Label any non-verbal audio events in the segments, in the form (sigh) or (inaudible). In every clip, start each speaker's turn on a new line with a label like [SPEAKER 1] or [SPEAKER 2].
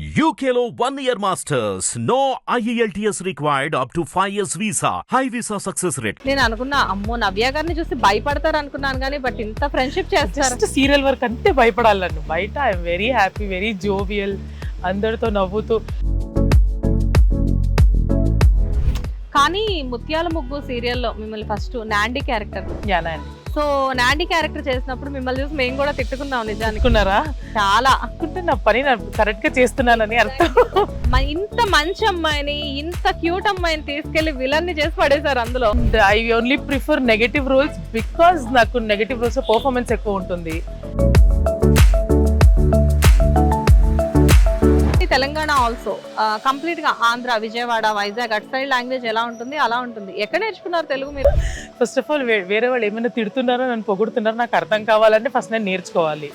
[SPEAKER 1] One year masters. No E IELTS required up to 5 years visa. High visa success rate.
[SPEAKER 2] నేను అనుకున్నా అమ్మో నవ్య గారిని చూసి భయపడతారు అనుకున్నాను కానీ బట్ ఇంత ఫ్రెండ్షిప్ చేస్తారు
[SPEAKER 3] సీరియల్ వర్క్ అంతే భయపడాలి నన్ను బయట I'm very happy very jovial అందరితో నవ్వుతూ
[SPEAKER 2] కానీ ముత్యాల ముగ్గు సీరియల్లో మిమ్మల్ని ఫస్ట్ నాండి క్యారెక్టర్
[SPEAKER 3] యానా అండి
[SPEAKER 2] సో నాండి క్యారెక్టర్ చేసినప్పుడు మిమ్మల్ని చూసి మేము కూడా తిట్టుకున్నాం నిజానికి.
[SPEAKER 3] అనుకున్నారా
[SPEAKER 2] చాలా.
[SPEAKER 3] అనుకుంటే నా పని కరెక్ట్గా చేస్తున్నానని అర్థం.
[SPEAKER 2] మ- ఇంత మంచి అమ్మాయిని ఇంత క్యూట్ అమ్మాయిని తీసుకెళ్ళి విలన్ని చేసి పడేశారు అందులో.
[SPEAKER 3] I only prefer negative roles because నాకు నెగటివ్ రోల్స్ పర్ఫార్మెన్స్ ఎక్కువ ఉంటుంది.
[SPEAKER 2] తెలంగాణ ఆల్సో కంప్లీట్గా Andhra Vijayawada Vizag at side language ఎలా ఉంటుంది అలా ఉంటుంది. ఎక్కడ నేర్చుకున్నారు తెలుగు మీరు?
[SPEAKER 3] ఫస్ట్ ఆఫ్ ఆల్ వేరే వాళ్ళు ఏమైనా తిడుతున్నారో నన్ను పొగుడుతున్నారో నాకు అర్థం కావాలంటే ఫస్ట్ నేను నేర్చుకోవాలి.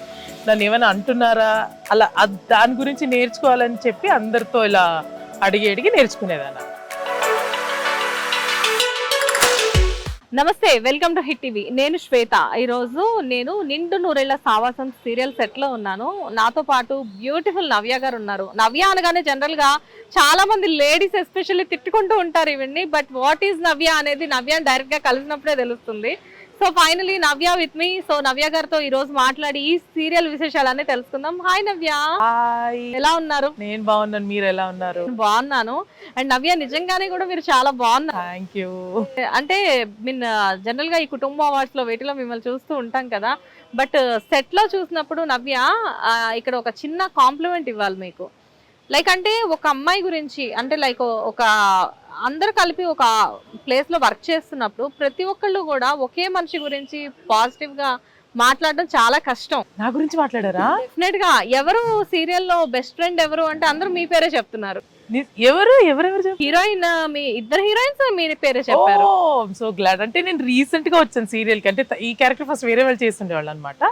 [SPEAKER 3] నన్ను ఏమైనా అంటున్నారా అలా దాని గురించి నేర్చుకోవాలని చెప్పి అందరితో ఇలా అడిగి అడిగి నేర్చుకునేదాన్ని.
[SPEAKER 2] నమస్తే వెల్కమ్ టు హిట్ టీవీ. నేను శ్వేత. ఈరోజు నేను నిండు నూరేళ్ళ సావాసం సీరియల్ సెట్లో ఉన్నాను. నాతో పాటు బ్యూటిఫుల్ నవ్య గారు ఉన్నారు. నవ్య అనగానే జనరల్గా చాలామంది చాలా మంది లేడీస్ ఎస్పెషల్లీ తిట్టుకుంటూ ఉంటారు ఇవన్నీ బట్ వాట్ ఈజ్ నవ్య అనేది నవ్య డైరెక్ట్గా కలిసినప్పుడే తెలుస్తుంది. So finally Navya with me so Navya గారితో ఈ రోజు మాట్లాడి ఈ సీరియల్ విశేషాలన్నీ తెలుసుకుందాం. హాయ్ నవ్య ఎలా ఉన్నారు?
[SPEAKER 3] నేను బాగున్నాను. మీరు ఎలా ఉన్నారు?
[SPEAKER 2] బాగున్నాను. అండ్ నవ్య నిజంగానే కూడా మీరు చాలా బాగున్నారు.
[SPEAKER 3] థ్యాంక్ యూ
[SPEAKER 2] అంటే మీన్ జనరల్గా ఈ కుటుంబ అవార్డ్స్లో వీటిలో మిమ్మల్ని చూస్తూ ఉంటాం కదా. బట్ సెట్లో చూసినప్పుడు నవ్య ఇక్కడ ఒక చిన్న కాంప్లిమెంట్ ఇవ్వాలి మీకు. లైక్ అంటే ఒక అమ్మాయి గురించి అంటే లైక్ ఒక అందరు కలిపి ఒక ప్లేస్లో వర్క్ చేస్తున్నప్పుడు ప్రతి ఒక్కళ్ళు కూడా ఒకే మనిషి గురించి పాజిటివ్గా మాట్లాడడం చాలా కష్టం.
[SPEAKER 3] నా గురించి మాట్లాడారా?
[SPEAKER 2] డెఫినెట్గా ఎవరు సీరియల్లో బెస్ట్ ఫ్రెండ్ ఎవరు అంటే అందరూ మీ పేరే చెప్తున్నారు.
[SPEAKER 3] ఎవరు? ఎవరెవరు
[SPEAKER 2] హీరోయిన్ మీ ఇద్దరు హీరోయిన్స్ మీ పేరే చెప్పారు.
[SPEAKER 3] సో గ్లాడ్ అంటే నేను రీసెంట్గా వచ్చాను సీరియల్కి. అంటే ఈ క్యారెక్టర్ ఫస్ట్ వేరే వాళ్ళు చేస్తుండేవాళ్ళు అనమాట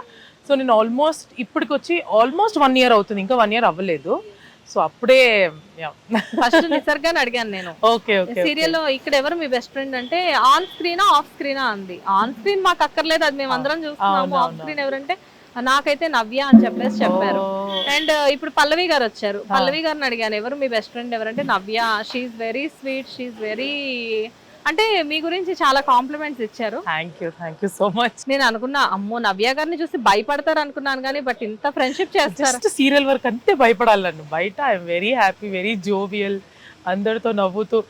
[SPEAKER 3] సో నేను ఆల్మోస్ట్ ఇప్పటికి వచ్చి ఆల్మోస్ట్ వన్ ఇయర్ అవుతుంది. ఇంకా వన్ ఇయర్ అవ్వలేదు. సో అప్పుడే
[SPEAKER 2] ఫస్ట్ నిసర్గాని అడిగాను నేను.
[SPEAKER 3] ఓకే ఓకే
[SPEAKER 2] సీరియల్లో ఇక్కడ ఎవరు మీ బెస్ట్ ఫ్రెండ్ అంటే ఆన్ స్క్రీనా ఆఫ్ స్క్రీనా అంది. ఆన్ స్క్రీన్ మాకు అక్కర్లేదు అది మేము అందరం చూస్తున్నాము. ఆఫ్. స్క్రీన్ ఎవరంటే నాకైతే నవ్య అని చెప్పేసి చెప్పారు. అండ్ ఇప్పుడు పల్లవి గారు వచ్చారు. పల్లవి గారిని అడిగాను ఎవరు మీ బెస్ట్ ఫ్రెండ్ ఎవరంటే Navya. She's very sweet she's very అంటే మీ గురించి చాలా కాంప్లిమెంట్స్ ఇచ్చారు.
[SPEAKER 3] Thank you thank you so much
[SPEAKER 2] నేను అనుకున్నా అమ్మో నవ్య గారిని చూసి భయపడతారు అనుకున్నాను కానీ బట్ ఇంత ఫ్రెండ్షిప్ చేస్తారు.
[SPEAKER 3] సీరియల్ వర్క్ అంతే భయపడాలి నన్ను. బయట I'm very happy very jovial అందరితో నవ్వుతూ.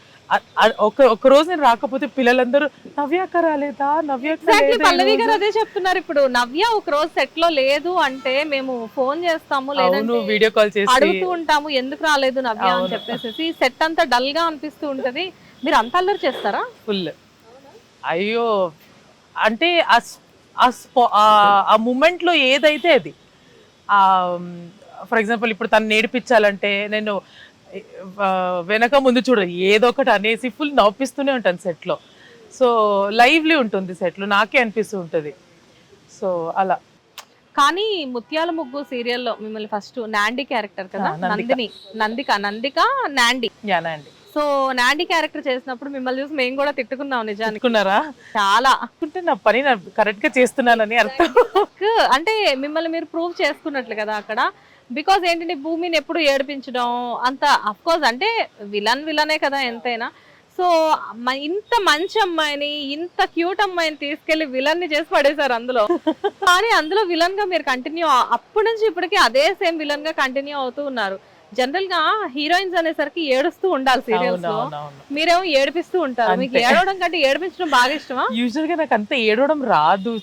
[SPEAKER 3] ఒక ఒక రోజు నేను రాకపోతే పిల్లలందరూ నవ్యాక రాలేదా? నవ్యాక రాలేదా
[SPEAKER 2] పల్లవి గారు
[SPEAKER 3] రోజు?"
[SPEAKER 2] అదే చెప్తున్నారు ఇప్పుడు. నవ్య ఒక రోజు సెట్లో లేదు అంటే మేము ఫోన్ చేస్తాము లేదంటే
[SPEAKER 3] వీడియో కాల్ చేసి
[SPEAKER 2] అడుగుతూ ఉంటాము ఎందుకు రాలేదు నవ్య? అని. చెప్పేసి సెట్ అంతా డల్గా అనిపిస్తూ ఉంటది. మీరు అంత అల్లరి చేస్తారా?
[SPEAKER 3] ఫుల్. అయ్యో. అంటే ఆ స్- ఆ స్పా- ఆ- ఆ మూమెంట్లో ఏదైతే అది ఫర్ ఎగ్జాంపుల్ ఇప్పుడు తను నేర్పించాలంటే నేను వెనక ముందు చూడ ఏదో ఒకటి అనేసి ఫుల్ నవ్విస్తూనే ఉంటాను set లో సో లైవ్లీ ఉంటుంది set లో నాకే అనిపిస్తూ ఉంటుంది. సో అలా.
[SPEAKER 2] కానీ ముత్యాల ముగ్గు సీరియల్లో మిమ్మల్ని ఫస్ట్ నాండి క్యారెక్టర్ కదా. నందిని. నందిక నందిక నాండి
[SPEAKER 3] యానా అండి
[SPEAKER 2] సో నాండి క్యారెక్టర్ చేసినప్పుడు మిమ్మల్ని చూసి మేము కూడా తిట్టుకున్నాం నిజానికి.
[SPEAKER 3] అనుకున్నారా
[SPEAKER 2] చాలా.
[SPEAKER 3] అనుకుంటే నా పని కరెక్ట్గా చేస్తున్నానని అర్థం.
[SPEAKER 2] అంటే మిమ్మల్ని మీరు ప్రూవ్ చేసుకున్నట్లు కదా అక్కడ. బికాజ్ ఏంటంటే భూమిని ఎప్పుడు ఏడిపించడం అంత అఫ్ కోర్స్ అంటే విలన్ విలనే కదా ఎంతైనా. సో ఇంత మంచి అమ్మాయిని ఇంత క్యూట్ అమ్మాయిని తీసుకెళ్ళి విలన్ని చేసి పడేశారు అందులో. కానీ అందులో విలన్గా మీరు కంటిన్యూ అప్పటి నుంచి ఇప్పటికీ అదే సేమ్ విలన్గా కంటిన్యూ అవుతూ ఉన్నారు. జనరల్గా హీరోయిన్స్ అనేసరికి ఏడుస్తూ ఉండాలి
[SPEAKER 3] సీరియల్స్లో.
[SPEAKER 2] మీరేమో ఏడిపిస్తూ ఉంటారు. మీకు. ఏడవడం కంటే ఏడిపించడం బాగా ఇష్టమా?
[SPEAKER 3] యూజువల్గా నాకు అంత ఏడవడం రాదు.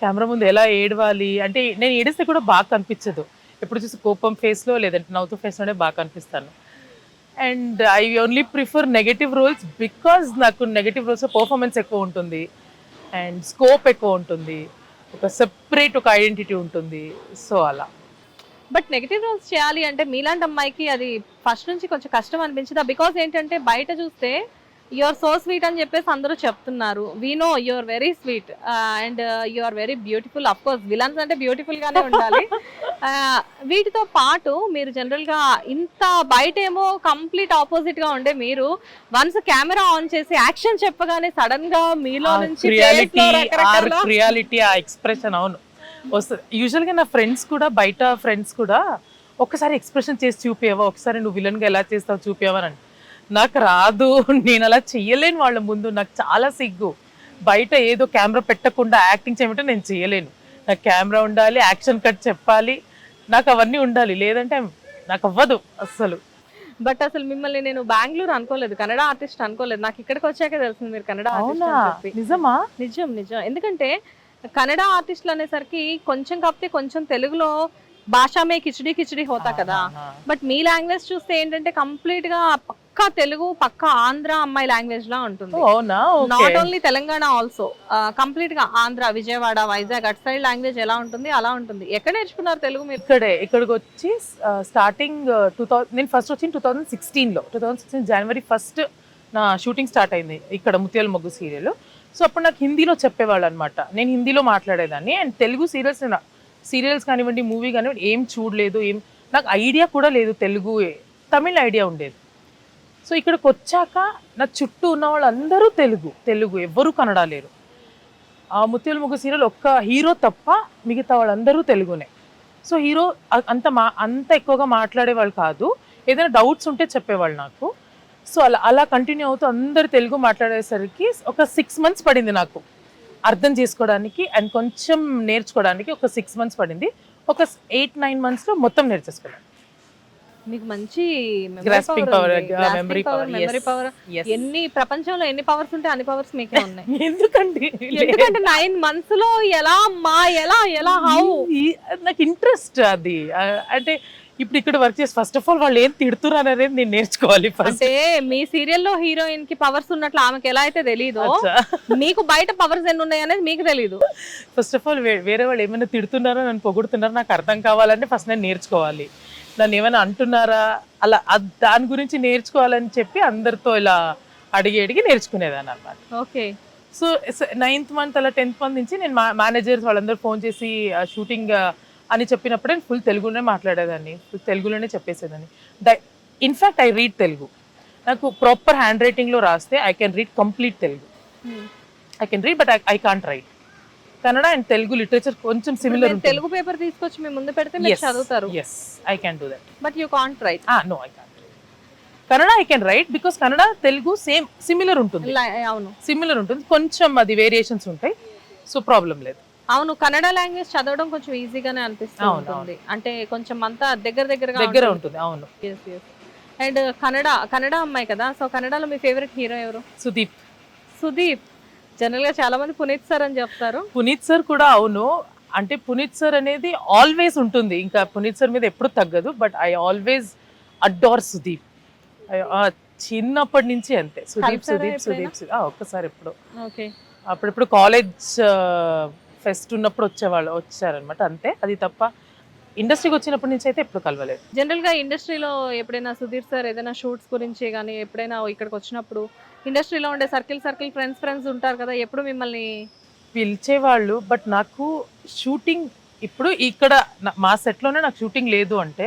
[SPEAKER 3] కెమెరా ముందు ఎలా ఏడవాలి? అంటే నేను ఏడిస్తే కూడా బాగా కనిపించదు. ఎప్పుడు చూసి కోపం ఫేస్లో లేదంటే నవ్వుతూ ఫేస్లోనే బాగా కనిపిస్తాను. And I only prefer negative roles because నాకు నెగటివ్ రోల్స్ పర్ఫార్మెన్స్ ఎక్కువ ఉంటుంది. అండ్ స్కోప్ ఎక్కువ ఉంటుంది. ఒక సెపరేట్ ఒక ఐడెంటిటీ ఉంటుంది. సో అలా.
[SPEAKER 2] బట్ నెగిటివ్ రోల్స్ చేయాలి అంటే మీలాంటి అమ్మాయికి అది ఫస్ట్ నుంచి కొంచెం కష్టం అనిపించిందా? బికాస్ ఏంటంటే బయట చూస్తే యువర్ సో స్వీట్ అని చెప్పేసి అందరూ చెప్తున్నారు. We know your very sweet and you are very beautiful of course villains అంటే బ్యూటిఫుల్ గానే ఉండాలి. (laughs) Uh, వీటితో పాటు మీరు జనరల్గా ఇంత బయట ఏమో కంప్లీట్ ఆపోజిట్గా ఉండే మీరు వన్స్ కెమెరా ఆన్ చేసి యాక్షన్ చెప్పగానే సడన్గా మీలో నుంచి
[SPEAKER 3] రియాలిటీ ఆ ఎక్స్ప్రెషన్ అవును. వస్తుంది. యూజువల్గా నా ఫ్రెండ్స్ కూడా బయట ఫ్రెండ్స్ కూడా ఒక్కసారి ఎక్స్ప్రెషన్ చేసి చూపించవా ఒకసారి నువ్వు విలన్గా ఎలా చేస్తావు చూపించవా అని నాకు రాదు. (laughs) నేను అలా చెయ్యలేను వాళ్ళ ముందు. నాకు చాలా సిగ్గు. బయట ఏదో కెమెరా పెట్టకుండా యాక్టింగ్ చేయమంటే నేను చేయలేను నాకు కెమెరా ఉండాలి యాక్షన్ కట్ చెప్పాలి. నాకు అవన్నీ ఉండాలి. లేదంటే నాకు అవ్వదు అస్సలు.
[SPEAKER 2] బట్ అసలు మిమ్మల్ని నేను బెంగళూరు అనుకోలేదు. కన్నడ ఆర్టిస్ట్ అనుకోలేదు. నాకు ఇక్కడికి వచ్చాకే తెలిసింది మీరు కన్నడ
[SPEAKER 3] నిజమా?
[SPEAKER 2] నిజం నిజం. ఎందుకంటే కన్నడ ఆర్టిస్టులు అనేసరికి కొంచెం కాకపోతే కొంచెం తెలుగులో భాషమే కిచడి కిచడి హోతా కదా. బట్ మీ లాంగ్వేజ్ చూస్తే ఏంటంటే కంప్లీట్గా పక్కా తెలుగు పక్కా ఆంధ్ర అమ్మాయి లాంగ్వేజ్ లా ఉంటుంది. నాట్ ఓన్లీ తెలంగాణ ఆల్సో కంప్లీట్గా ఆంధ్ర విజయవాడ వైజాగ్ అటు సైడ్ లాంగ్వేజ్ ఎలా ఉంటుంది అలా ఉంటుంది. ఎక్కడ నేర్చుకున్నారు తెలుగు మీరు?
[SPEAKER 3] ఇక్కడే ఇక్కడికి వచ్చి స్టార్టింగ్ టూ థౌసండ్ నేను ఫస్ట్ వచ్చింది టూ థౌసండ్ సిక్స్టీన్లో two thousand sixteen January first నా షూటింగ్ స్టార్ట్ అయింది. ఇక్కడ ముత్యాల మొగ్గు సీరియల్ సో అప్పుడు నాకు హిందీలో చెప్పేవాళ్ళు అనమాట నేను హిందీలో మాట్లాడేదాన్ని అండ్ తెలుగు సీరియల్స్ సీరియల్స్ కానివ్వండి మూవీ కానివ్వండి ఏం చూడలేదు ఏం నాకు ఐడియా కూడా లేదు తెలుగు తమిళ్ ఐడియా ఉండేది. సో ఇక్కడికి వచ్చాక నా చుట్టూ ఉన్న వాళ్ళందరూ తెలుగు తెలుగు ఎవ్వరూ కన్నడ లేరు. ఆ ముత్యాల ముగ్గు సీరియల్ ఒక్క హీరో తప్ప మిగతా వాళ్ళందరూ తెలుగునే. సో హీరో అంత మా అంత ఎక్కువగా మాట్లాడే వాళ్ళు కాదు. ఏదైనా డౌట్స్ ఉంటే చెప్పేవాళ్ళు నాకు. సో అలా అలా కంటిన్యూ అవుతూ అందరు తెలుగు మాట్లాడేసరికి ఒక సిక్స్ మంత్స్ పడింది నాకు. అర్థం చేసుకోవడానికి అండ్ కొంచెం నేర్చుకోవడానికి ఒక సిక్స్ మంత్స్ పడింది. ఒక ఎయిట్ నైన్ మంత్స్లో మొత్తం నేర్చేసుకున్నాను
[SPEAKER 2] మీకు మంచి
[SPEAKER 3] power, uh, memory power,
[SPEAKER 2] memory power. ఎన్ని ప్రపంచంలో ఎన్ని పవర్స్ ఉంటే అన్ని పవర్స్ మీకే ఉన్నాయి. (laughs)
[SPEAKER 3] ఎందుకండి?
[SPEAKER 2] ఎందుకంటే నైన్ మంత్స్లో ఎలా మా ఎలా ఎలా హౌ
[SPEAKER 3] నాకు ఇంట్రెస్ట్ అది. అంటే ఇప్పుడు ఇక్కడ వర్క్ చేసి ఫస్ట్ ఆఫ్ ఆల్ వాళ్ళు ఏం తిడుతున్నారు అనేది నేను నేర్చుకోవాలి ఫస్ట్
[SPEAKER 2] అంటే మీ సీరియల్లో హీరోయిన్కి పవర్స్ ఉన్నట్లు ఆమెకి ఎలా అయితే తెలీదో మీకు బయట పవర్స్ ఎన్ని ఉన్నాయి అనేది మీకు తెలీదు.
[SPEAKER 3] ఫస్ట్ ఆఫ్ ఆల్ వేరే వాళ్ళు ఏమైనా తిడుతున్నారో నన్ను పొగుడుతున్నారో నాకు అర్థం కావాలంటే ఫస్ట్ నేను నేర్చుకోవాలి. నన్ను ఏమైనా అంటున్నారా అలా దాని గురించి నేర్చుకోవాలని చెప్పి అందరితో ఇలా అడిగి అడిగి నేర్చుకునేదాన్ని అనమాట
[SPEAKER 2] ఓకే.
[SPEAKER 3] సో నైన్త్ మంత్ అలా టెన్త్ మంత్ నుంచి నేను మా మేనేజర్స్ వాళ్ళందరూ ఫోన్ చేసి షూటింగ్ అని చెప్పినప్పుడే నేను ఫుల్ తెలుగులోనే మాట్లాడేదాన్ని. ఫుల్ తెలుగులోనే చెప్పేసేదాన్ని. Die in fact I read Telugu. నాకు ప్రాపర్ హ్యాండ్ రైటింగ్లో రాస్తే I can read complete Telugu. I can read but I can't write Kannada and Telugu literature కొంచెం సిమిలర్
[SPEAKER 2] తెలుగు పేపర్ తీసుకొచ్చి మీ ముందు పెడితే మీరు చదువుతారు.
[SPEAKER 3] Yes I can do that
[SPEAKER 2] but you can't write
[SPEAKER 3] no I can't Kannada I can write because Kannada Telugu same similar ఉంటుంది.
[SPEAKER 2] అవును.
[SPEAKER 3] Similar ఉంటుంది. కొంచెం అది వేరియేషన్స్ ఉంటాయి. సో ప్రాబ్లం లేదు.
[SPEAKER 2] అవును కన్నడ లాంగ్వేజ్ చదవడం కొంచెం ఈజీగానే అనిపిస్తూ
[SPEAKER 3] అవును,
[SPEAKER 2] ఉంటుంది. అంటే కొంచెం అంతా దగ్గర దగ్గరగా
[SPEAKER 3] దగ్గర ఉంటుంది. అవును.
[SPEAKER 2] అండ్ కన్నడ కన్నడ అమ్మాయి కదా సో కన్నడలో మీ ఫేవరెట్ హీరో ఎవరు?
[SPEAKER 3] సుదీప్.
[SPEAKER 2] సుదీప్. జనరల్గా చాలా మంది పునీత్ సార్ అని చెప్తారు.
[SPEAKER 3] పునీత్ సార్ కూడా అవును. అంటే పునీత్ సార్ అనేది ఆల్వేస్ ఉంటుంది. ఇంకా పునీత్ సార్ మీద ఎప్పుడు తగ్గదు but I always adore Sudeep. చిన్నప్పటి నుంచి అంతే. సుదీప్ సుదీప్? సుదీప్ ఒక్కసారి ఎప్పుడు.
[SPEAKER 2] ఓకే
[SPEAKER 3] అప్పుడప్పుడు కాలేజ్ ఫెస్ట్ ఉన్నప్పుడు వచ్చేవాళ్ళు వచ్చారనమాట అంతే. అది తప్ప ఇండస్ట్రీకి వచ్చినప్పటి నుంచి అయితే ఎప్పుడు కలవలేదు.
[SPEAKER 2] జనరల్గా ఇండస్ట్రీలో ఎప్పుడైనా సుధీర్ సార్ ఏదైనా షూట్స్ గురించి కానీ ఎప్పుడైనా ఇక్కడికి వచ్చినప్పుడు ఇండస్ట్రీలో ఉండే సర్కిల్ సర్కిల్ ఫ్రెండ్స్ ఫ్రెండ్స్ ఉంటారు కదా ఎప్పుడు మిమ్మల్ని
[SPEAKER 3] పిలిచేవాళ్ళు బట్ నాకు షూటింగ్ ఇప్పుడు ఇక్కడ మా సెట్లోనే నాకు షూటింగ్ లేదు అంటే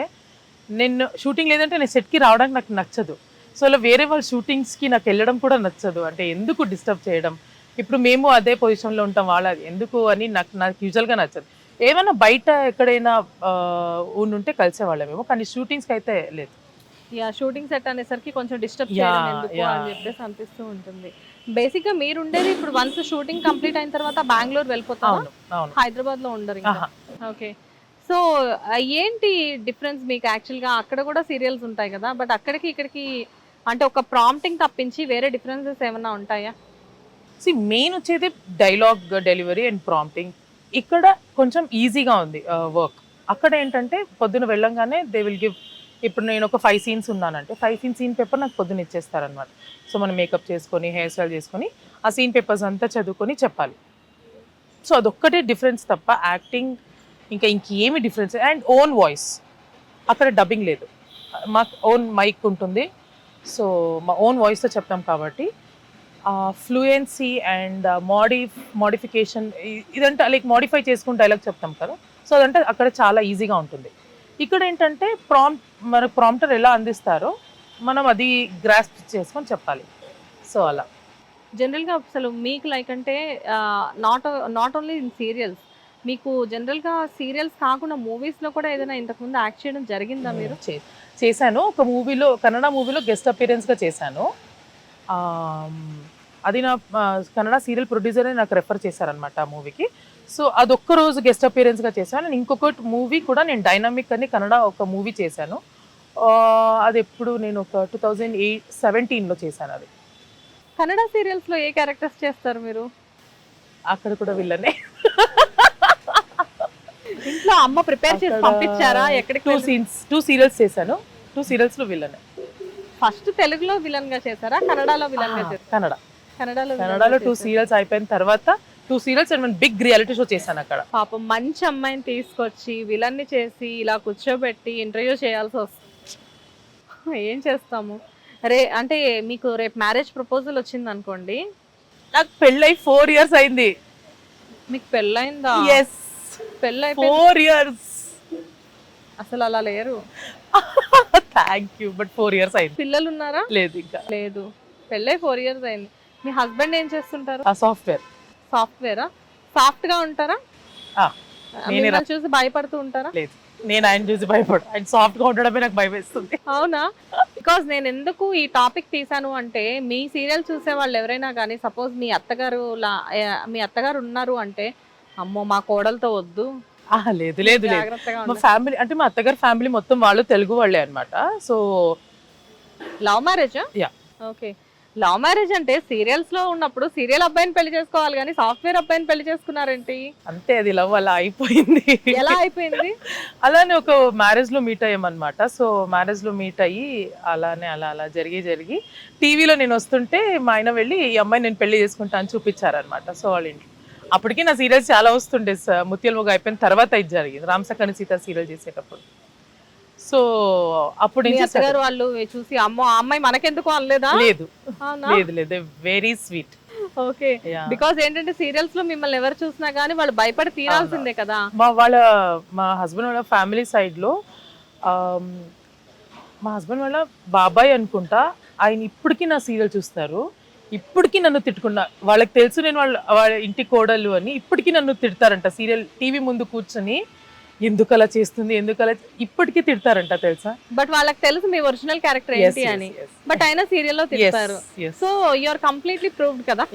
[SPEAKER 3] నేను షూటింగ్ లేదంటే నేను సెట్కి రావడానికి నాకు నచ్చదు. సో అలా వేరే వాళ్ళ షూటింగ్స్కి నాకు వెళ్ళడం కూడా నచ్చదు. అంటే ఎందుకు డిస్టర్బ్ చేయడం? ఇప్పుడు మేము అదే పొజిషన్లో ఉంటాం వాళ్ళ ఎందుకు అని నాకు నాకు యూజువల్గా నచ్చదు. ఏమైనా బయట ఎక్కడైనా ఉండుంటే కలిసేవాళ్ళమేమో కానీ షూటింగ్స్కి అయితే లేదు.
[SPEAKER 2] యా షూటింగ్ సెట్ అనేసరికి కొంచెం డిస్టర్బ్ చేయడం ఎందుకు
[SPEAKER 3] yeah.
[SPEAKER 2] అని చెప్పేసి అనిపిస్తూ ఉంటుంది. బేసిక్గా మీరు ఉండేది ఇప్పుడు వన్స్ షూటింగ్ కంప్లీట్ అయిన తర్వాత బెంగళూరు
[SPEAKER 3] అవును
[SPEAKER 2] హైదరాబాద్లో ఉండరు. ఓకే సో ఏంటి డిఫరెన్స్ మీకు యాక్చువల్గా? అక్కడ కూడా సీరియల్స్ ఉంటాయి కదా బట్ అక్కడికి ఇక్కడికి అంటే ఒక ప్రాంప్టింగ్ తప్పించి వేరే డిఫరెన్సెస్ ఏమైనా ఉంటాయా?
[SPEAKER 3] సి మెయిన్ వచ్చేది డైలాగ్ డెలివరీ అండ్ ప్రాంప్టింగ్ ఇక్కడ కొంచెం ఈజీగా ఉంది uh, వర్క్ అక్కడ ఏంటంటే పొద్దున వెళ్ళంగానే దే విల్ గివ్ ఇప్పుడు నేను ఒక ఫైవ్ సీన్స్ ఉన్నానంటే ఫైవ్ సీన్ సీన్ పేపర్ నాకు పొద్దున ఇచ్చేస్తారనమాట సో మనం మేకప్ చేసుకొని హెయిర్ స్టైల్ చేసుకొని ఆ సీన్ పేపర్స్ అంతా చదువుకొని చెప్పాలి. సో అదొక్కటే డిఫరెన్స్ తప్ప యాక్టింగ్ ఇంకా ఇంకేమి డిఫరెన్స్ అండ్ ఓన్ వాయిస్ అక్కడ డబ్బింగ్ లేదు. మాకు ఓన్ మైక్ ఉంటుంది. సో మా ఓన్ వాయిస్తో చెప్తాం కాబట్టి ఫ్లూయెన్సీ అండ్ మాడి మోడిఫికేషన్ ఇదంటే లైక్ మోడిఫై చేసుకుని డైలాగ్ చెప్తాం కదా. సో అదంటే అక్కడ చాలా ఈజీగా ఉంటుంది. ఇక్కడ ఏంటంటే ప్రాంప్ట్ మన ప్రాంప్టర్ ఎలా అందిస్తారో మనం అది గ్రాస్ప్ చేసుకొని చెప్పాలి. సో అలా.
[SPEAKER 2] జనరల్గా అసలు మీకు లైక్ అంటే not not only in serials మీకు జనరల్గా సీరియల్స్ కాకుండా మూవీస్లో కూడా ఏదైనా ఇంతకు ముందు యాక్ట్ చేయడం జరిగిందా మీరు?
[SPEAKER 3] చే- చేశాను. ఒక మూవీలో కన్నడ మూవీలో గెస్ట్ అపీరెన్స్గా చేశాను. అది నా కన్నడ సీరియల్ ప్రొడ్యూసరే నాకు రెఫర్ చేశారనమాట ఆ మూవీకి. సో అదొక్క రోజు గెస్ట్ అపీరెన్స్గా చేశాను. అండ్ ఇంకొక మూవీ కూడా నేను డైనామిక్ అని కన్నడ ఒక మూవీ చేశాను. అది ఎప్పుడు నేను ఒక టూ థౌజండ్ ఎయిట్ సెవెంటీన్లో చేశాను అది.
[SPEAKER 2] కన్నడ సీరియల్స్లో ఏ క్యారెక్టర్స్ చేస్తారు మీరు?
[SPEAKER 3] అక్కడ కూడా వెళ్ళనే
[SPEAKER 2] ఇంట్లో అమ్మ ప్రిపేర్ చేసి పంపించారా? ఎక్కడికి
[SPEAKER 3] టూ సీన్స్ టూ సీరియల్స్ చేశాను. టూ సీరియల్స్లో విల్లనే.
[SPEAKER 2] ఫస్ట్ తెలుగులో విలన్గా చేశారా? కన్నడలో విలన్గా చేశారా?
[SPEAKER 3] కన్నడ.
[SPEAKER 2] కన్నడలో
[SPEAKER 3] కన్నడలో టూ? సీరియల్స్ అయిపోయిన తర్వాత two serials and one big reality show చేశాను అక్కడ.
[SPEAKER 2] పాపం మంచి అమ్మాయిని తీసుకొచ్చి విలన్ని చేసి ఇలా కూర్చోబెట్టి ఇంటర్వ్యూ చేయాల్సి వస్తుంది. ఏం చేస్తాము? రే అంటే మీకు రేపు మ్యారేజ్ ప్రపోజల్ వచ్చింది అనుకోండి.
[SPEAKER 3] నాకు పెళ్ళై ఫోర్ ఇయర్స్ అయింది.
[SPEAKER 2] మీకు పెళ్ళైందా?
[SPEAKER 3] ఎస్
[SPEAKER 2] పెళ్ళైపోయి
[SPEAKER 3] ఫోర్ ఇయర్స్
[SPEAKER 2] అసలు అలా లేరు.
[SPEAKER 3] Thank you but four years అయింది.
[SPEAKER 2] పిల్లలు ఉన్నారా
[SPEAKER 3] లేదు ఇంకా.
[SPEAKER 2] లేదు. పెళ్ళై ఫోర్ ఇయర్స్ అయింది. మీ హస్బెండ్ ఏం చేస్తుంటారు?
[SPEAKER 3] ఆ సాఫ్ట్వేర్.
[SPEAKER 2] సాఫ్ట్వేరా? సాఫ్ట్గా ఉంటారా
[SPEAKER 3] నేనే
[SPEAKER 2] చూసి భయపడుతూ ఉంటారా?
[SPEAKER 3] లేదు నేను ఆయన చూసి భయపడు ఆయన సాఫ్ట్గా ఉండడమే నాకు భయం వేస్తుంది
[SPEAKER 2] అవునా? బికాజ్ నేను ఎందుకు ఈ టాపిక్ తీసాను అంటే మీ సీరియల్ చూసే వాళ్ళు ఎవరైనా కానీ సపోజ్ మీ అత్తగారు మీ అత్తగారు ఉన్నారు అంటే అమ్మో మా కోడలతో వద్దు.
[SPEAKER 3] లేదు లేదు లేదు. మా ఫ్యామిలీ అంటే మా అత్తగారి ఫ్యామిలీ మొత్తం వాళ్ళు తెలుగు వాళ్ళే అన్నమాట. So
[SPEAKER 2] love marriage?
[SPEAKER 3] Yeah.
[SPEAKER 2] Okay. Love marriage అంటే సీరియల్స్లో ఉన్నప్పుడు సీరియల్ అబ్బాయిని పెళ్ళి చేసుకోవాలి కానీ సాఫ్ట్వేర్ అబ్బాయిని పెళ్ళి చేసుకున్నారేంటి?
[SPEAKER 3] అంతే అది లవ్ అలా అయిపోయింది.
[SPEAKER 2] ఎలా అయిపోయింది?
[SPEAKER 3] అలానే ఒక మ్యారేజ్లో మీట్ అయ్యామన్నమాట. సో మ్యారేజ్లో మీట్ అయ్యి అలానే అలా అలా జరిగి జరిగి టీవీలో నేను వస్తుంటే మా ఆయన వెళ్ళి ఈ అమ్మాయి నేను పెళ్ళి చేసుకుంటా అని చూపించారనమాట సో వాళ్ళ ఇంట్లో. అప్పటికి నా సీరియల్స్ చాలా వస్తుండే ముత్యాల మొగ అయిపోయిన తర్వాత ఇది జరిగింది. రామసకని సీత సీరియల్ చేసేటప్పుడు. సో అప్పుడు
[SPEAKER 2] అత్తగారు వాళ్ళు చూసి అమ్మో ఆ అమ్మాయి మనకెందుకు అనలేదా?
[SPEAKER 3] లేదు. లేదు లేదు. Very sweet
[SPEAKER 2] okay. బికాజ్ ఏంటంటే సీరియల్స్లో మిమ్మల్ని ఎవరు చూసినా గానీ వాళ్ళు భయపడి తీరాల్సిందే కదా.
[SPEAKER 3] మా వాళ్ళ మా హస్బెండ్ వాళ్ళ ఫ్యామిలీ సైడ్లో మా హస్బెండ్ వాళ్ళ బాబాయ్ అనుకుంటా ఆయన ఇప్పటికీ నా సీరియల్ చూస్తారు. ఇప్పటికీ నన్ను తిట్టుకున్నా వాళ్ళకి తెలుసు నేను వాళ్ళ వాళ్ళ ఇంటి కోడలు అని ఇప్పటికీ నన్ను తిడతారంట. సీరియల్ టీవీ ముందు కూర్చొని ఎందుకు అలా చేస్తుంది ఎందుకు అలా ఇప్పటికీ తిడతారంట తెలుసా?
[SPEAKER 2] బట్ వాళ్ళకి తెలుసు మీ ఒరిజినల్ క్యారెక్టర్ ఏంటి అని. బట్ అయినా సీరియల్లో తిడతారు. సో ఆర్ కంప్లీట్లీ ప్రూవ్డ్ కదా.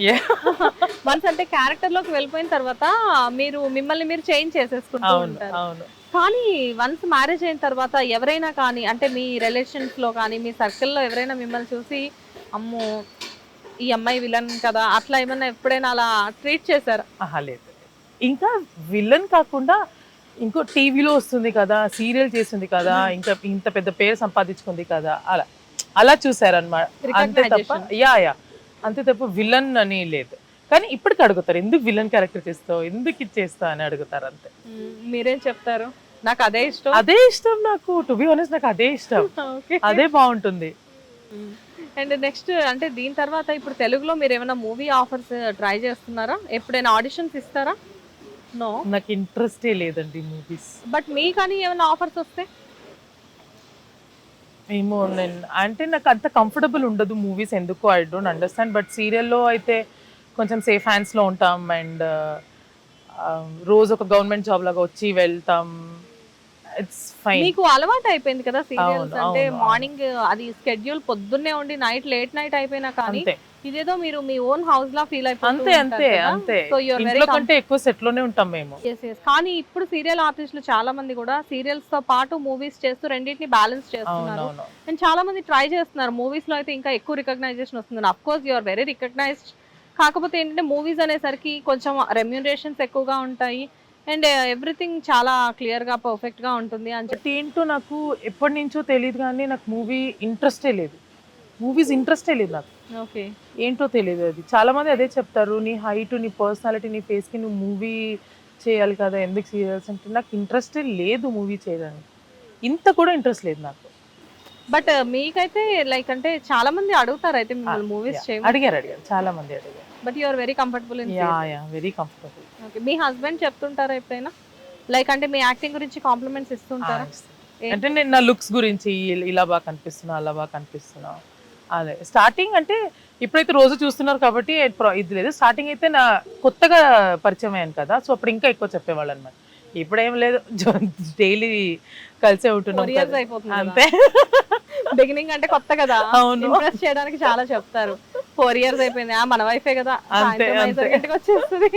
[SPEAKER 2] వన్స్ (laughs) అంటే క్యారెక్టర్లోకి వెళ్ళిపోయిన తర్వాత మీరు మిమ్మల్ని మీరు చేంజ్ చేసేసుకుంటూ ఉంటారు.
[SPEAKER 3] అవును.
[SPEAKER 2] కానీ వన్స్ మ్యారేజ్ అయిన తర్వాత ఎవరైనా కానీ అంటే మీ రిలేషన్స్లో కానీ మీ circle లో ఎవరైనా మిమ్మల్ని చూసి అమ్మో ఈ అమ్మాయి విలన్ కదా అట్లా ఏమన్నా ఎప్పుడైనా అలా ట్రీట్ చేశారా?
[SPEAKER 3] లేదు. ఇంకా విలన్ కాకుండా ఇంకో టీవీలో వస్తుంది కదా సీరియల్ చేస్తుంది కదా ఇంకా ఇంత పెద్ద పేరు సంపాదించుకుంది కదా అలా అలా చూసారనమాట అంతే తప్ప. Yeah yeah. అంతే తప్ప విలన్ అని లేదు. కానీ ఇప్పటికి అడుగుతారు ఎందుకు విలన్ క్యారెక్టర్ చేస్తావు? ఎందుకు ఇది చేస్తావు? అని అడుగుతారు అంతే.
[SPEAKER 2] మీరేం చెప్తారు? నాకు అదే ఇష్టం.
[SPEAKER 3] అదే ఇష్టం నాకు. టు బి ఆనెస్ట్ నాకు అదే ఇష్టం. (laughs)
[SPEAKER 2] ఓకే.
[SPEAKER 3] అదే బాగుంటుంది.
[SPEAKER 2] అండ్ నెక్స్ట్ అంటే దీని తర్వాత ఇప్పుడు తెలుగులో మీరు ఏమైనా మూవీ ఆఫర్స్ ట్రై చేస్తున్నారా? ఎప్పుడైనా ఆడిషన్స్ ఇస్తారా? నో
[SPEAKER 3] నాకు ఇంట్రెస్టే లేదండి మూవీస్
[SPEAKER 2] బట్ మీ కానీ ఏమైనా ఆఫర్స్ వస్తే?
[SPEAKER 3] ఏమో నేను అంటే నాకు అంత కంఫర్టబుల్ ఉండదు మూవీస్ ఎందుకు ఐ డోంట్ అండర్స్టాండ్ బట్ సీరియల్లో అయితే కొంచెం సేఫ్ హ్యాండ్స్లో ఉంటాం. అండ్ రోజు ఒక గవర్నమెంట్ జాబ్ లాగా వచ్చి వెళ్తాం. ఇట్స్ ఫైన్
[SPEAKER 2] మీకు అలవాటు అయిపోయింది కదా సీరియల్స్ అంటే మార్నింగ్ అది స్కెడ్యూల్ పొద్దున్నే ఉండి నైట్ లేట్ నైట్ అయిపోయినా కానీ
[SPEAKER 3] అంతే.
[SPEAKER 2] ఇదేదో మీరు మీ ఓన్ హౌస్ లా ఫీల్
[SPEAKER 3] అంతే అంతే అంతే.
[SPEAKER 2] వెరీ
[SPEAKER 3] ఇంట్లో కంటే ఎక్కువ సెట్లోనే ఉంటాం మేము.
[SPEAKER 2] కానీ ఇప్పుడు సీరియల్ ఆర్టిస్టులు చాలా మంది కూడా సీరియల్స్తో పాటు మూవీస్ చేస్తూ రెండింటిని బ్యాలెన్స్ చేస్తున్నారు. అండ్ చాలా మంది ట్రై చేస్తున్నారు. మూవీస్లో అయితే ఇంకా ఎక్కువ రికగ్నైజేషన్ వస్తుంది. Of course you're very recognized కాకపోతే ఏంటంటే మూవీస్ అనేసరికి కొంచెం రెమ్యూనరేషన్స్ ఎక్కువగా ఉంటాయి. అండ్ ఎవ్రీథింగ్ చాలా క్లియర్గా పర్ఫెక్ట్గా ఉంటుంది అని చెప్పి.
[SPEAKER 3] ఏంటో నాకు ఎప్పటి నుంచో తెలియదు కానీ నాకు మూవీ ఇంట్రెస్టే లేదు. మూవీస్ ఇంట్రెస్టే లేదు నాకు.
[SPEAKER 2] ఓకే.
[SPEAKER 3] ఏంటో తెలియదు అది. చాలా మంది అదే చెప్తారు నీ హైట్ నీ పర్సనాలిటీ నీ ఫేస్కి నువ్వు మూవీ చేయాలి కదా ఎందుకు సీరియల్స్ అంటే? నాకు ఇంట్రెస్టే లేదు మూవీ చేయడానికి. ఇంత కూడా ఇంట్రెస్ట్ లేదు నాకు.
[SPEAKER 2] బట్ మీకైతే లైక్ అంటే చాలా మంది అడుగుతారు అయితే మిమ్మల్ని మూవీస్. చేయమని.
[SPEAKER 3] అడిగారు అడిగారు. చాలా మంది అడిగారు.
[SPEAKER 2] But you're very comfortable in
[SPEAKER 3] yeah yeah very comfortable
[SPEAKER 2] okay me husband చెప్తుంటారా ఎప్పుడైనా? లైక్ అంటే మీ యాక్టింగ్ గురించి కాంప్లిమెంట్స్ ఇస్తుంటారా?
[SPEAKER 3] అంటే నేను నా లుక్స్ గురించి ఇలా బాగా కనిపిస్తున్నా అలా బాగా కనిపిస్తున్నా. అదే స్టార్టింగ్ అంటే ఇప్పుడైతే రోజు చూస్తున్నారు కాబట్టి ఇది లేదు. స్టార్టింగ్ అయితే నా కొత్తగా పరిచయం అయ్యాను కదా సో అప్పుడు ఇంకా ఎక్కువ చెప్పేవాళ్ళు అనమాట ఇప్పుడు ఏం లేదు డైలీ (laughs) కలిసే ఉంటున్నాం అంతే.
[SPEAKER 2] బిగినింగ్ అంటే కొత్త కదా?
[SPEAKER 3] అవును.
[SPEAKER 2] ఇంప్రెస్ చేయడానికి చాలా చెప్తారు. ఫోర్ ఇయర్స్ అయిపోయింది. ఆ మన వైఫే కదా?
[SPEAKER 3] అంతే,
[SPEAKER 2] ఇంటికి వచ్చేస్తుంది.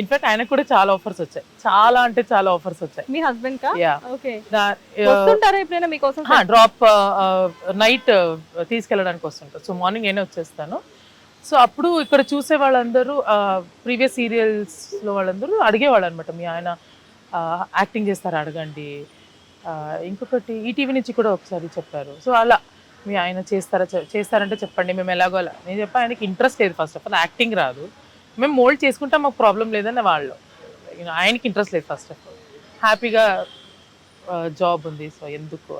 [SPEAKER 3] ఇన్ఫాక్ట్ ఆయనకు కూడా చాలా ఆఫర్స్ వచ్చాయి. చాలా అంటే చాలా ఆఫర్స్ వచ్చాయి.
[SPEAKER 2] మీ హస్బెండ్ కా? ఓకే వస్తుంటారా ఎప్పుడైనా మీకోసం
[SPEAKER 3] డ్రాప్ నైట్ తీసుకెళ్ళడానికి వస్తుంటారు. సో మార్నింగ్ నేనే వచ్చేస్తాను. సో అప్పుడు ఇక్కడ చూసే వాళ్ళందరూ ప్రీవియస్ సీరియల్స్లో వాళ్ళందరూ అడిగేవాళ్ళు అనమాట మీ ఆయన యాక్టింగ్ చేస్తారా అడగండి. ఇంకొకటి ఈటీవీ నుంచి కూడా ఒకసారి చెప్పారు. సో అలా మీ ఆయన చేస్తారా చేస్తారంటే చెప్పండి మేము ఎలాగో అలా. నేను చెప్పా ఆయనకి ఇంట్రెస్ట్ లేదు ఫస్ట్ ఆఫ్ ఆల్ యాక్టింగ్ రాదు. మేము మోల్డ్ చేసుకుంటాం మాకు ప్రాబ్లం లేదని వాళ్ళు. ఆయనకి ఇంట్రెస్ట్ లేదు ఫస్ట్ ఆఫ్ ఆల్. హ్యాపీగా జాబ్ ఉంది సో ఎందుకు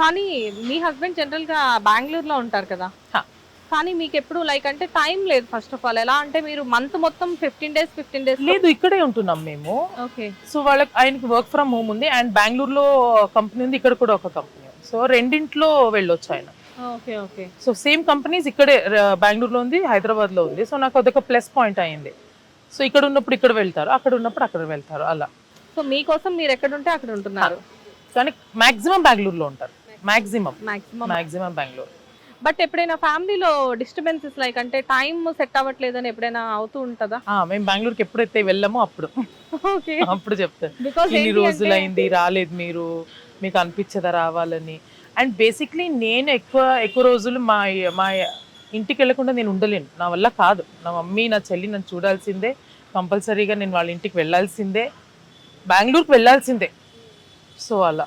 [SPEAKER 2] కానీ మీ హస్బెండ్ జనరల్గా బెంగళూరులో ఉంటారు కదా. కానీ మీకు ఎప్పుడు లైక్ అంటే టైం లేదు ఫస్ట్ ఆఫ్ ఆల్ ఎలా అంటే మీరు మంత్ మొత్తం ఫిఫ్టీన్ డేస్ ఫిఫ్టీన్ డేస్
[SPEAKER 3] లేదు ఇక్కడే ఉంటున్నాం మేము.
[SPEAKER 2] ఓకే
[SPEAKER 3] సో వాళ్ళకి ఆయనకి వర్క్ ఫ్రమ్ హోమ్ ఉంది అండ్ బెంగళూరులో కంపెనీ ఉంది ఇక్కడ కూడా ఒక కంపెనీ సో రెండింట్లో వెళ్ళొచ్చు ఆయన.
[SPEAKER 2] Okay okay
[SPEAKER 3] so same companies ఇక్కడే బెంగళూరులో ఉంది హైదరాబాద్లో ఉంది. సో నాకు అదొక ప్లస్ పాయింట్ అయింది. సో ఇక్కడ ఉన్నప్పుడు ఇక్కడ వెళ్తారు అక్కడ ఉన్నప్పుడు అక్కడ వెళ్తారు అలా.
[SPEAKER 2] సో మీకోసం మీరు ఎక్కడ ఉంటే అక్కడ ఉంటున్నారు?
[SPEAKER 3] కానీ మాక్సిమం బెంగళూరులో ఉంటారు. Maximum
[SPEAKER 2] maximum
[SPEAKER 3] maximum Bengaluru
[SPEAKER 2] but ఎప్పుడైనా ఫ్యామిలీలో డిస్టర్బెన్సెస్ లైక్ అంటే టైం సెట్ అవ్వట్లేదని ఎప్పుడైనా అవుతూ ఉంటుందా?
[SPEAKER 3] మేము బెంగళూరుకి ఎప్పుడైతే వెళ్ళామో అప్పుడు.
[SPEAKER 2] ఓకే.
[SPEAKER 3] అప్పుడు చెప్తాను ఇన్ని రోజులు అయింది రాలేదు మీరు మీకు అనిపించదా రావాలని? అండ్ బేసిక్లీ నేను ఎక్కువ ఎక్కువ రోజులు మా మా ఇంటికి వెళ్ళకుండా నేను ఉండలేను. నా వల్ల కాదు. నా మమ్మీ నా చెల్లి నన్ను చూడాల్సిందే. కంపల్సరీగా నేను వాళ్ళ ఇంటికి వెళ్ళాల్సిందే. బెంగళూరుకి వెళ్ళాల్సిందే. సో అలా.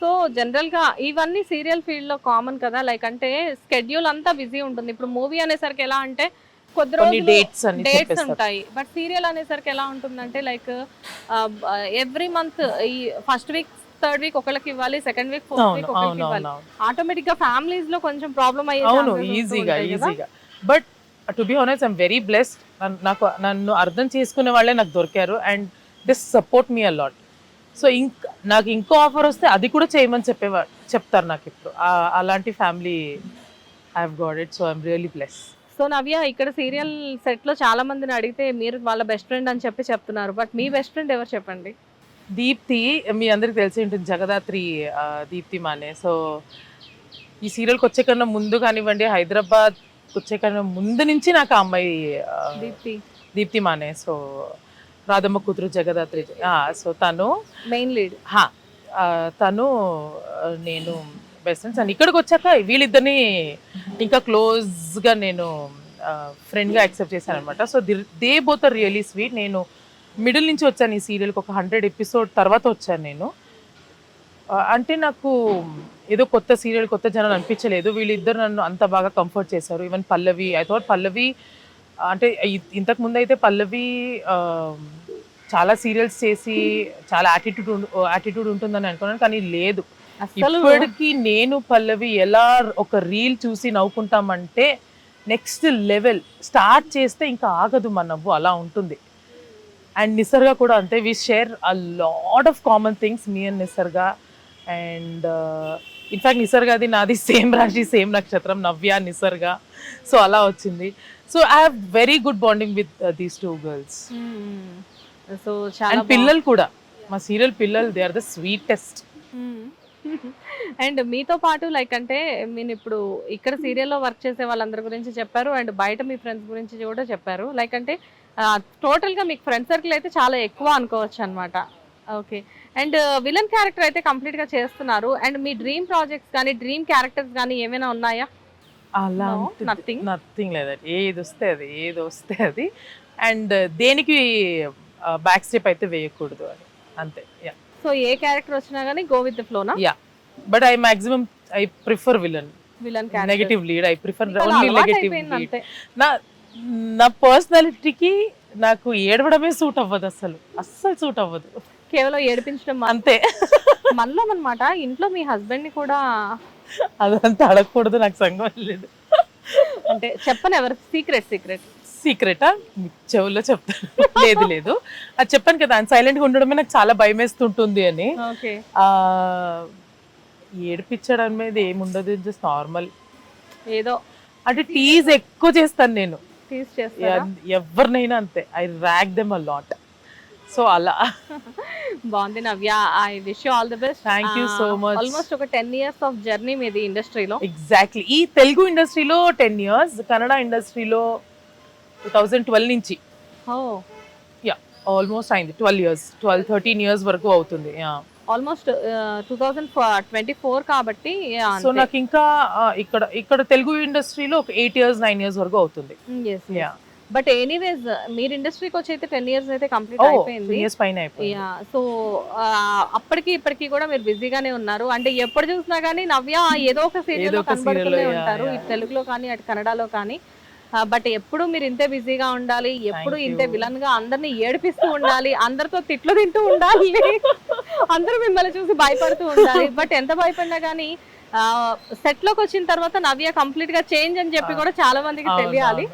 [SPEAKER 2] సో జనరల్గా ఇవన్నీ సీరియల్ ఫీల్డ్లో కామన్ కదా లైక్ అంటే స్కెడ్యూల్ అంతా బిజీ ఉంటుంది. ఇప్పుడు మూవీ అనేసరికి ఎలా అంటే కొద్ది రోజులు
[SPEAKER 3] డేట్స్
[SPEAKER 2] ఉంటాయి. బట్ సీరియల్ అనేసరికి ఎలా ఉంటుందంటే లైక్ ఎవ్రీ మంత్ ఈ ఫస్ట్ వీక్ థర్డ్ వీక్ ఒకళ్ళకి ఇవ్వాలి సెకండ్ వీక్ ఫోర్త్ వీక్ ఒకళ్ళకి ఇవ్వాలి. ఆటోమేటిక్గా ఫ్యామిలీస్లో కొంచెం ప్రాబ్లం అయ్యే
[SPEAKER 3] అవును ఈజీగా. ఈజీగా. But to be honest I'm very blessed. నాకు నన్ను అర్థం చేసుకునే వాళ్ళే నాకు దొరికారు. And this support me a lot so ఇంక నాకు ఇంకో ఆఫర్ వస్తే అది కూడా చేయమని చెప్పేవా చెప్తారు నాకు ఇప్పుడు. అలాంటి family I have it so I'm really bless
[SPEAKER 2] so Navya ఇక్కడ సీరియల్ సెట్లో చాలా మందిని అడిగితే మీరు వాళ్ళ బెస్ట్ ఫ్రెండ్ అని చెప్పి చెప్తున్నారు. బట్ మీ బెస్ట్ ఫ్రెండ్ ఎవరు చెప్పండి?
[SPEAKER 3] దీప్తి మీ అందరికి తెలిసి ఉంటుంది జగదాత్రి దీప్తి మానే. సో ఈ సీరియల్కి వచ్చే కన్నా ముందు కానివ్వండి హైదరాబాద్ వచ్చే కన్నా ముందు నుంచి నాకు ఆ అమ్మాయి
[SPEAKER 2] దీప్తి.
[SPEAKER 3] దీప్తి మానే. సో రాధమ్మ కూతురు జగదాత్రి సో తను
[SPEAKER 2] మెయిన్ లీడ్
[SPEAKER 3] తను నేను బెస్ట్ ఫ్రెండ్స్ అండ్ ఇక్కడికి వచ్చాక వీళ్ళిద్దరిని ఇంకా క్లోజ్గా నేను ఫ్రెండ్గా యాక్సెప్ట్ చేశాను అనమాట so they both are really sweet నేను మిడిల్ నుంచి వచ్చాను ఈ సీరియల్కి ఒక హండ్రెడ్ ఎపిసోడ్ తర్వాత వచ్చాను నేను. అంటే నాకు ఏదో కొత్త సీరియల్ కొత్త జనాలు అనిపించలేదు. వీళ్ళిద్దరు నన్ను అంత బాగా కంఫర్ట్ చేశారు. Even Pallavi I thought Pallavi అంటే ఇంతకు ముందు అయితే పల్లవి చాలా సీరియల్స్ చేసి చాలా యాటిట్యూడ్ యాటిట్యూడ్ ఉంటుందని అనుకున్నాను కానీ లేదు. ఇప్పటికీ నేను పల్లవి ఎలా ఒక రీల్ చూసి నవ్వుకుంటామంటే నెక్స్ట్ లెవెల్ స్టార్ట్ చేస్తే ఇంకా ఆగదు మన నవ్వు అలా ఉంటుంది. అండ్ నిసర్గా కూడా అంతే we share a lot of common things me and Nisarga. And in fact నిసర్గాది నాది (laughs) సేమ్ రాశి సేమ్ నక్షత్రం నవ్య నిసర్గా. సో అలా వచ్చింది. So I have very good bonding with these two girls
[SPEAKER 2] so
[SPEAKER 3] and పిల్లలు కూడా. మా సీరియల్ పిల్లలు they are the sweetest
[SPEAKER 2] and మీతో పాటు లైక్ అంటే మీరు ఇప్పుడు ఇక్కడ సీరియల్లో వర్క్ చేసే వాళ్ళందరి గురించి చెప్పారు. అండ్ బయట మీ ఫ్రెండ్స్ గురించి కూడా చెప్పారు. లైక్ అంటే టోటల్గా మీకు ఫ్రెండ్ సర్కిల్ అయితే చాలా ఎక్కువ అనుకోవచ్చు అనమాట ఓకే అండ్ విలన్ క్యారెక్టర్ అయితే కంప్లీట్గా చేస్తున్నారు. అండ్ మీ డ్రీమ్ ప్రాజెక్ట్స్ కానీ డ్రీమ్ క్యారెక్టర్స్ కానీ ఏమైనా ఉన్నాయా?
[SPEAKER 3] అలా
[SPEAKER 2] nothing.
[SPEAKER 3] నథింగ్. లేదండి. ఏది వస్తే అది ఏది వస్తే అది. అండ్ దేనికి బ్యాక్ స్టెప్ అయితే వేయకూడదు అని. అంతే. యా
[SPEAKER 2] సో ఏ క్యారెక్టర్ వచ్చినా కానీ go with the ఫ్లోనా
[SPEAKER 3] yeah but I maximum I prefer villain
[SPEAKER 2] villain
[SPEAKER 3] negative lead I prefer only negative lead నా నా పర్సనాలిటీకి నాకు ఏడవడమే సూట్ అవ్వదు అసలు. అస్సలు సూట్ అవ్వదు.
[SPEAKER 2] కేవలం ఏడిపించడం
[SPEAKER 3] అంతే. (laughs)
[SPEAKER 2] మనలో అనమాట ఇంట్లో మీ హస్బెండ్ని కూడా
[SPEAKER 3] అదంతా అడగకూడదు నాకు సంగం లేదు.
[SPEAKER 2] అంటే చెప్పను ఎవరు? సీక్రెట్ సీక్రెట్
[SPEAKER 3] సీక్రెటా చెవుల్లో చెప్తాను. లేదు లేదు. అది చెప్పాను కదా సైలెంట్గా ఉండడమే నాకు చాలా భయం వేస్తుంటుంది అని.
[SPEAKER 2] ఓకే.
[SPEAKER 3] ఆ ఏడిపించడం మీద ఏముండదు జస్ట్ నార్మల్
[SPEAKER 2] ఏదో.
[SPEAKER 3] అంటే టీజ్ ఎక్కువ చేస్తాను నేను. ఎవరినైనా అంతే. I rag them a lot so అలా.
[SPEAKER 2] బాగుంది Navya. I wish you all the best.
[SPEAKER 3] Thank you so much.
[SPEAKER 2] Almost ఒక టెన్ ఇయర్స్ ఆఫ్ జర్నీ మీది ఇండస్ట్రీలో.
[SPEAKER 3] ఎగ్జాక్ట్లీ ఈ తెలుగు ఇండస్ట్రీలో టెన్ ఇయర్స్ కన్నడ ఇండస్ట్రీలో టూ థౌజండ్ ట్వెల్వ్ నుంచి.
[SPEAKER 2] ఓ.
[SPEAKER 3] యా ఆల్మోస్ట్ అయింది. Twelve years twelve thirteen years వరకు అవుతుంది.
[SPEAKER 2] Almost two thousand twenty four కాబట్టి
[SPEAKER 3] సో. నాకు ఇంకా ఆ, ఇక్కడ ఇక్కడ తెలుగు ఇండస్ట్రీలో ఒక ఎయిట్ ఇయర్స్ నైన్ ఇయర్స్ వరకు అవుతుంది.
[SPEAKER 2] Mm.
[SPEAKER 3] యా
[SPEAKER 2] బట్ ఎనీవేస్ మీరు ఇండస్ట్రీకి వచ్చి అయితే టెన్ ఇయర్స్ అయితే కంప్లీట్
[SPEAKER 3] టూ
[SPEAKER 2] అయిపోయింది.
[SPEAKER 3] ఇయర్స్ పైన
[SPEAKER 2] యా సో అప్పటికి ఇప్పటికి కూడా మీరు బిజీగానే ఉన్నారు. అంటే ఎప్పుడు చూసినా కానీ నవ్య ఏదో ఒక సీరియల్ కనబడుతూనే ఉంటారు. ఇటు తెలుగులో కానీ అటు కన్నడలో కానీ. బట్ ఎప్పుడు మీరు ఇంతే బిజీగా ఉండాలి ఎప్పుడు ఇంతే. విలన్గా అందరిని ఏడిపిస్తూ ఉండాలి అందరితో తిట్లు తింటూ ఉండాలి. (laughs) అందరూ మిమ్మల్ని చూసి భయపడుతూ ఉండాలి. బట్ ఎంత భయపడినా కానీ సెట్లోకి వచ్చిన తర్వాత నవ్య కంప్లీట్గా చేంజ్ అని చెప్పి కూడా చాలా మందికి తెలియాలి.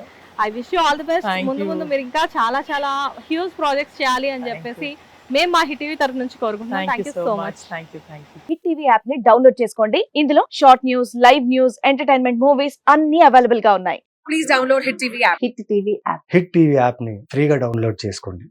[SPEAKER 2] I wish you all the best. ముందు. ముందు మీరు ఇంకా చాలా చాలా హ్యూజ్ ప్రాజెక్ట్స్ చేయాలి అని చెప్పేసి మేము మా హిటీవీ తరఫు నుంచి కోరుకుంటున్నాం.
[SPEAKER 3] Thank you so much thank you thank you
[SPEAKER 4] Hit TV యాప్ని డౌన్లోడ్ చేసుకోండి. ఇందులో short news live news entertainment movies అన్ని అవైలబుల్గా ఉన్నాయి.
[SPEAKER 5] Please download Hit TV app.
[SPEAKER 4] Hit TV app.
[SPEAKER 6] Hit TV యాప్ని ఫ్రీగా డౌన్లోడ్ చేసుకోండి.